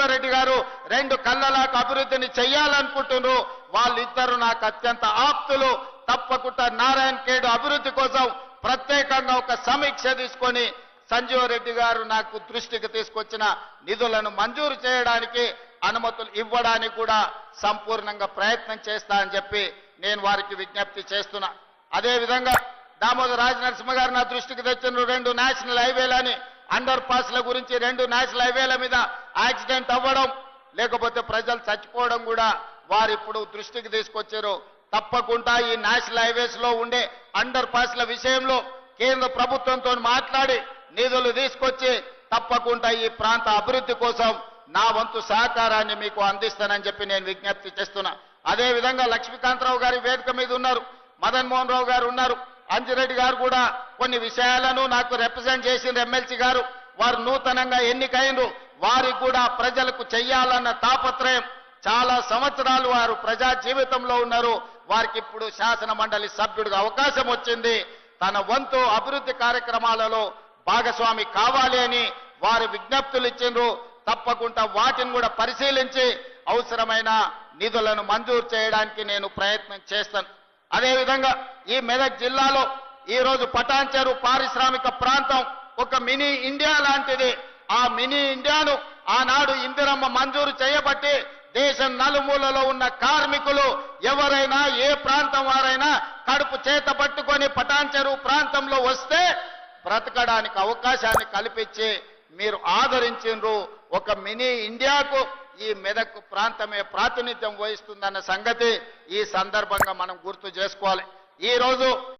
రెడ్డి గారు రెండు కళ్ళలాకు అభివృద్ధిని చెయ్యాలనుకుంటున్నారు. వాళ్ళిద్దరు నాకు అత్యంత ఆప్తులు. తప్పకుండా నారాయణ ఖేడ్ అభివృద్ధి కోసం ప్రత్యేకంగా ఒక సమీక్ష తీసుకొని సంజీవ రెడ్డి గారు నాకు దృష్టికి తీసుకొచ్చిన నిధులను మంజూరు చేయడానికి అనుమతులు ఇవ్వడానికి కూడా సంపూర్ణంగా ప్రయత్నం చేస్తా అని చెప్పి నేను వారికి విజ్ఞప్తి చేస్తున్నా. అదేవిధంగా దామోదర రాజనరసింహ గారు నా దృష్టికి తెచ్చిన రెండు నేషనల్ హైవేలని అండర్ పాస్ల గురించి రెండు నేషనల్ హైవేల మీద యాక్సిడెంట్ అవ్వడం లేకపోతే ప్రజలు చచ్చిపోవడం కూడా వారు ఇప్పుడు దృష్టికి తీసుకొచ్చారు. తప్పకుండా ఈ నేషనల్ హైవేస్లో ఉండే అండర్ పాస్ల విషయంలో కేంద్ర ప్రభుత్వంతో మాట్లాడి నిధులు తీసుకొచ్చి తప్పకుండా ఈ ప్రాంత అభివృద్ధి కోసం నా వంతు సహకారాన్ని మీకు అందిస్తానని చెప్పి నేను విజ్ఞప్తి చేస్తున్నా. అదే విధంగా లక్ష్మీకాంతరావు గారి వేదిక మీద ఉన్నారు మదన్ మోహన్ రావు గారు ఉన్నారు అంజిరెడ్డి గారు కూడా కొన్ని విషయాలను నాకు రిప్రజెంట్ చేసిన ఎమ్మెల్సీ గారు. వారు నూతనంగా ఎన్నికైనరు వారి కూడా ప్రజలకు చెయ్యాలన్న తాపత్రయం చాలా సంవత్సరాలు వారు ప్రజా జీవితంలో ఉన్నారు. వారికి ఇప్పుడు శాసన మండలి సభ్యుడిగా అవకాశం వచ్చింది. తన వంతు అభివృద్ధి కార్యక్రమాలలో భాగస్వామి కావాలి అని వారు విజ్ఞప్తులు ఇచ్చిండ్రు. తప్పకుండా వాటిని కూడా పరిశీలించి అవసరమైన నిధులను మంజూరు చేయడానికి నేను ప్రయత్నం చేస్తాను. అదేవిధంగా ఈ మెదక్ జిల్లాలో ఈరోజు రోజు పటాన్చెరు పారిశ్రామిక ప్రాంతం ఒక మినీ ఇండియా లాంటిది. ఆ మినీ ఇండియాను ఆనాడు ఇందిరమ్మ మంజూరు చేయబట్టి దేశం నలుమూలలో ఉన్న కార్మికులు ఎవరైనా ఏ ప్రాంతం వారైనా కడుపు చేత పట్టుకొని పటాన్చెరు ప్రాంతంలో వస్తే బ్రతకడానికి అవకాశాన్ని కల్పించి మీరు ఆదరించిండ్రు. ఒక మినీ ఇండియాకు ఈ మెదక్ ప్రాంతమే ప్రాతినిధ్యం వహిస్తుందన్న సంగతి ఈ సందర్భంగా మనం గుర్తు చేసుకోవాలి. ఈ రోజు